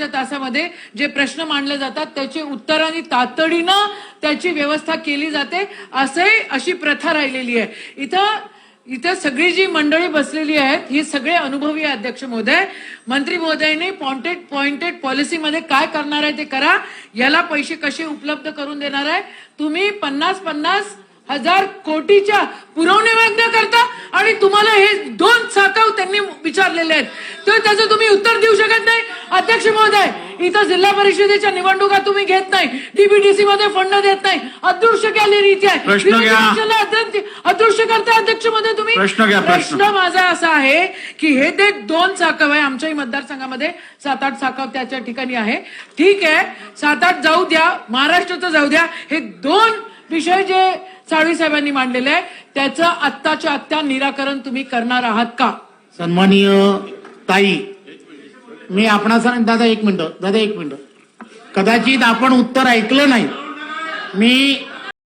तासामध्ये जे प्रश्न मांडले जातात त्याची आणि तातडीनं त्याची व्यवस्था केली जाते असे अशी प्रथा राहिलेली आहे. इथं इथं सगळी जी मंडळी बसलेली आहेत ही सगळे अनुभवी अध्यक्ष महोदय. मंत्री महोदयांनी पॉइंटेड पॉइंटेड पॉलिसीमध्ये काय करणार आहे ते करा. याला पैसे कसे उपलब्ध करून देणार आहे? तुम्ही पन्नास पन्नास हजार कोटीच्या पुरवणी मागण्या करता आणि तुम्हाला हे दोन साकाव त्यांनी विचारलेले आहेत. तर त्याचं तुम्ही उत्तर देऊ शकता. अध्यक्ष महोदय इथं जिल्हा परिषदेच्या निवडणुका तुम्ही घेत नाही. डीबीटीसी मध्ये फंड देत नाही. अदृश्य केली रीती आहे. अदृश्य- करता अध्यक्ष महोदय तुम्ही? प्रश्न घ्या, प्रश्न. प्रश्न माझा असा आहे की हे ते दोन साकव आहे. आमच्याही मतदारसंघामध्ये सात आठ साकव त्याच्या ठिकाणी आहे. ठीक आहे. सात आठ जाऊ द्या. महाराष्ट्राचं जाऊ द्या. हे दोन विषय जे साळवी साहेबांनी मांडलेले आहे त्याचं आत्ताच्या आत्ता निराकरण तुम्ही करणार आहात का? सन्माननीय ताई मी आपणा सांग दादा एक मिनिट दादा एक मिनिट. कदाचित आपण उत्तर ऐकलं नाही. मी